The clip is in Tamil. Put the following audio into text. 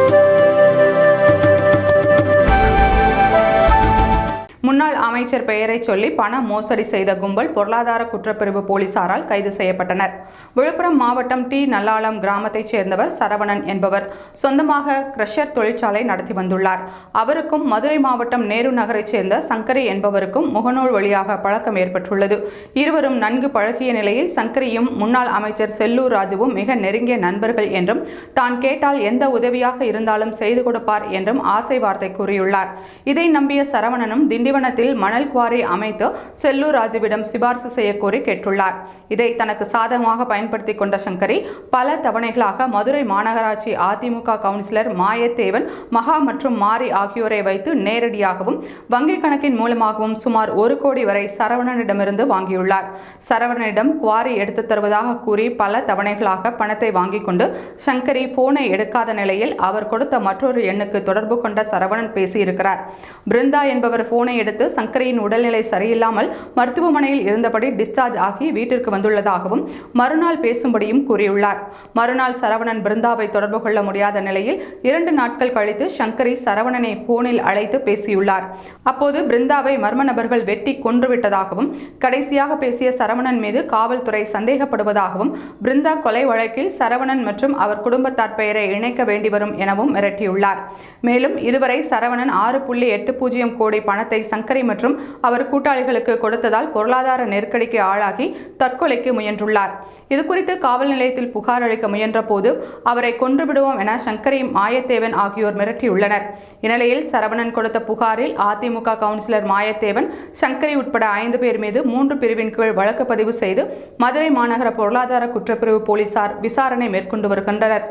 முன்னாள் அமைச்சர் பெயரை சொல்லி பண மோசடி செய்த கும்பல் பொருளாதார குற்றப்பிரிவு போலீசாரால் கைது செய்யப்பட்டனர். விழுப்புரம் மாவட்டம் டி. நல்லாளம் கிராமத்தைச் சேர்ந்தவர் சரவணன் என்பவர் சொந்தமாக கிரஷர் தொழிற்சாலை நடத்தி வந்துள்ளார். அவருக்கும் மதுரை மாவட்டம் நேரு நகரைச் சேர்ந்த சங்கரி என்பவருக்கும் முகநூல் வழியாக பழக்கம் ஏற்பட்டுள்ளது. இருவரும் நன்கு பழகிய நிலையில் சங்கரியும் முன்னாள் அமைச்சர் செல்லூர் ராஜுவும் மிக நெருங்கிய நண்பர்கள் என்றும் தான் கேட்டால் எந்த உதவியாக இருந்தாலும் செய்து கொடுப்பார் என்றும் ஆசை வார்த்தை கூறியுள்ளார். இதை நம்பிய சரவணனும் திண்டிவனத்தில் மணல் குவாரி அமைத்து செல்லூர் ராஜுவிடம் சிபார்சு செய்யக்கோரி கேட்டுள்ளார். இதை தனக்கு சாதகமாக பயன்படுத்தி கொண்ட சங்கரி பல தவணைகளாக மதுரை மாநகராட்சி அதிமுக கவுன்சிலர் மாயத்தேவன் மகா மற்றும் மாரி ஆகியோரை வைத்து நேரடியாகவும் வங்கிக் கணக்கின் மூலமாகவும் சுமார் ஒரு கோடி வரை சரவணனிடமிருந்து வாங்கியுள்ளார். சரவணனிடம் குவாரி எடுத்து தருவதாக கூறி பல தவணைகளாக பணத்தை வாங்கிக் கொண்டு சங்கரி போனை எடுக்காத நிலையில் அவர் கொடுத்த மற்றொரு எண்ணுக்கு தொடர்பு கொண்ட சரவணன் பேசியிருக்கிறார். பிருந்தா என்பவர் போனை எடுத்து சங்கரியின் உடல்நிலை சரியில்லாமல் மருத்துவமனையில் இருந்தபடி டிஸ்சார்ஜ் ஆகி வீட்டிற்கு வந்துள்ளதாகவும் மறுநாள் பேசும்படியும் கூறியுள்ளார். மறுநாள் சரவணன் பிருந்தாவை தொடர்பு கொள்ள முடியாத நிலையில் இரண்டு நாட்கள் கழித்து சங்கரி சரவணனை போனில் அழைத்து பேசியுள்ளார். அப்போது பிருந்தாவை மர்ம நபர்கள் வெட்டி கொன்றுவிட்டதாகவும் கடைசியாக பேசிய சரவணன் மீது காவல்துறை சந்தேகப்படுவதாகவும் பிருந்தா கொலை வழக்கில் சரவணன் மற்றும் அவர் குடும்பத்தார் பெயரை இணைக்க வேண்டி வரும் எனவும் மிரட்டியுள்ளார். மேலும் இதுவரை சரவணன் ஆறு புள்ளி எட்டு பூஜ்ஜியம் கோடி பணத்தை சங்கரி மற்றும் அவர் கூட்டாளிகளுக்கு கொடுத்ததால் பொருளாதார நெருக்கடிக்கு ஆளாகி தற்கொலைக்கு முயன்றுள்ளார். இதுகுறித்து காவல் நிலையத்தில் புகார் அளிக்க முயன்ற போது அவரை கொன்றுவிடுவோம் என சங்கரையும் மாயத்தேவன் ஆகியோர் மிரட்டியுள்ளனர். இந்நிலையில் சரவணன் கொடுத்த புகாரில் அதிமுக கவுன்சிலர் மாயத்தேவன் சங்கரி உட்பட ஐந்து பேர் மீது மூன்று பிரிவின் கீழ் வழக்கு பதிவு செய்து மதுரை மாநகர பொருளாதார குற்றப்பிரிவு போலீசார் விசாரணை மேற்கொண்டு வருகின்றனர்.